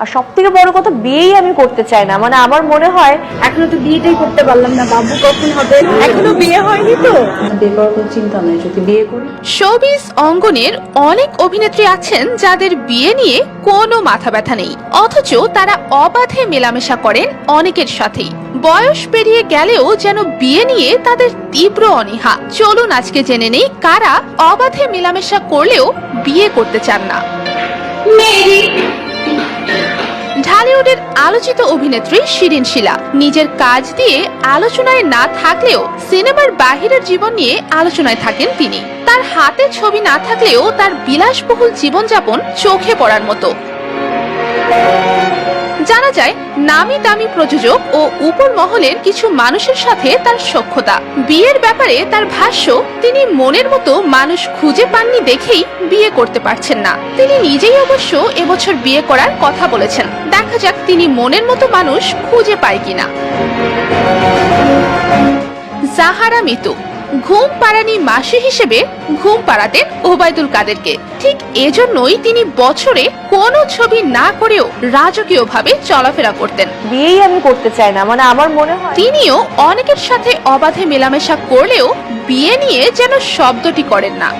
আর সব থেকে বড় কথা বিয়েই আমি করতে চাই না। মানে আমার মনে হয় এখনও তো বিয়েটাই করতে পারলাম না। বাবু কখন হবে? এখনও বিয়ে হয়নি তো। বিয়ে করার কোনো চিন্তা নেই যদি বিয়ে করি। শোবিজ অঙ্গনের অনেক অভিনেত্রী আছেন যাদের বিয়ে নিয়ে কোনো মাথা ব্যথা নেই। অথচ তারা অবাধে মেলামেশা করেন অনেকের সাথেই। বয়স পেরিয়ে গেলেও যেন বিয়ে নিয়ে তাদের তীব্র অনীহা। চলুন আজকে জেনে নেই কারা অবাধে মেলামেশা করলেও বিয়ে করতে চান না। ঢালিউডের আলোচিত অভিনেত্রী শিরিন শিলা। নিজের কাজ দিয়ে আলোচনায় না থাকলেও সিনেমার বাহিরের জীবন নিয়ে আলোচনায় থাকেন তিনি। তার হাতে ছবি না থাকলেও তার বিলাসবহুল জীবনযাপন চোখে পড়ার মতো। জানা যায়, নামি দামি প্রযোজক ও উপর মহলের কিছু মানুষের সাথে তার সখ্যতা। বিয়ের ব্যাপারে তার ভাষ্য, তিনি মনের মতো মানুষ খুঁজে পাননি দেখেই বিয়ে করতে পারছেন না। তিনি নিজেই অবশ্য এবছর বিয়ে করার কথা বলেছেন। যাক তিনি মনের মতো মানুষ খুঁজে পায় কিনা। জাহারা মিতু ঘুম পাড়ানি মাসি হিসেবে ঘুম পাড়াতেন ওবায়দুল কাদেরকে। ঠিক এজন্যই তিনি বছরে কোনো ছবি না করেও রাজকীয়ভাবে চলাফেরা করতেন। বিয়েই আমি করতে চাই না মানে আমার মনে হয় তিনিও অনেকের সাথে অবাধে মেলামেশা করলেও বিয়ে নিয়ে যেন শব্দটি করেন না।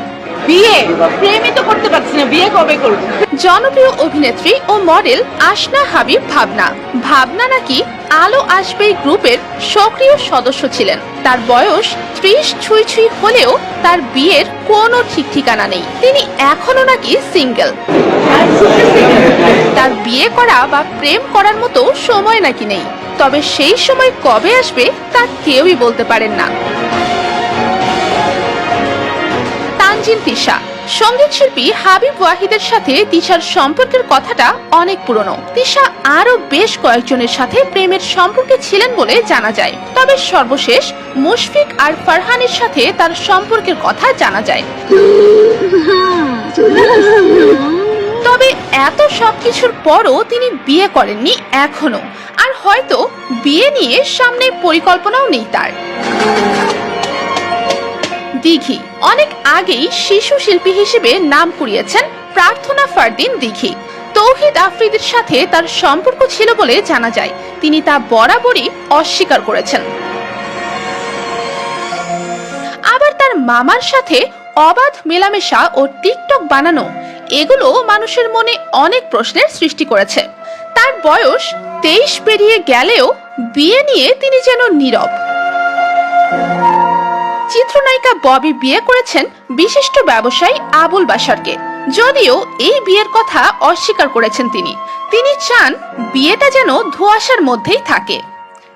বিয়ে? প্রেমই তো করতে পারছি না, বিয়ে কবে করব? জনপ্রিয় অভিনেত্রী ও মডেল আশনা হাবিব ভাবনা। ভাবনা নাকি আলো আসবে গ্রুপের সক্রিয় সদস্য ছিলেন। তার বয়স ত্রিশ ছুঁই ছুঁই হলেও তার বিয়ের কোনো ঠিক ঠিকানা নেই। তিনি এখনও নাকি সিঙ্গেল। তার বিয়ে করা বা প্রেম করার মতো সময় নাকি নেই। তবে সেই সময় কবে আসবে তা কেউই বলতে পারেন না। তানজিন তিশা সংগীত শিল্পী হাবিব ওয়াহিদের সাথে তিশার সম্পর্কের কথাটা অনেক পুরনো। তিশা আরও বেশ কয়েকজনের সাথে প্রেমের সম্পর্কে ছিলেন বলে জানা যায়। তবে সর্বশেষ মুশফিক আর ফারহানের সাথে তার সম্পর্কের কথা জানা যায়। তবে এত সবকিছুর পরও তিনি বিয়ে করেননি এখনও। আর হয়তো বিয়ে নিয়ে সামনে পরিকল্পনাও নেই তার। দিঘি। অনেক আগেই শিশু শিল্পী হিসেবে নাম কুড়িয়েছেন প্রার্থনা ফারদিন দিঘি। তৌহিদ আফ্রিদির সাথে তার সম্পর্ক ছিল বলে জানা যায়। তিনি তা বরাবরই অস্বীকার করেছেন। আবার তার মামার সাথে অবাধ মেলামেশা ও টিকটক বানানো এগুলো মানুষের মনে অনেক প্রশ্নের সৃষ্টি করেছে। তার বয়স তেইশ পেরিয়ে গেলেও বিয়ে নিয়ে তিনি যেন নীরব। চিত্রনায়িকা ববি বিয়ে করেছেন বিশিষ্ট ব্যবসায়ী আবুল বাসারকে যদিও এই বিয়ের কথা অস্বীকার করেছেন তিনি। তিনি চান বিয়েটা যেন ধোঁয়াশার মধ্যেই থাকে।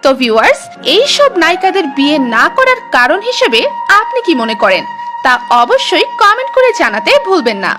তো ভিউয়ার্স এই সব নায়িকাদের বিয়ে না করার কারণ হিসেবে আপনি কি মনে করেন? তা অবশ্যই কমেন্ট করে জানাতে ভুলবেন না।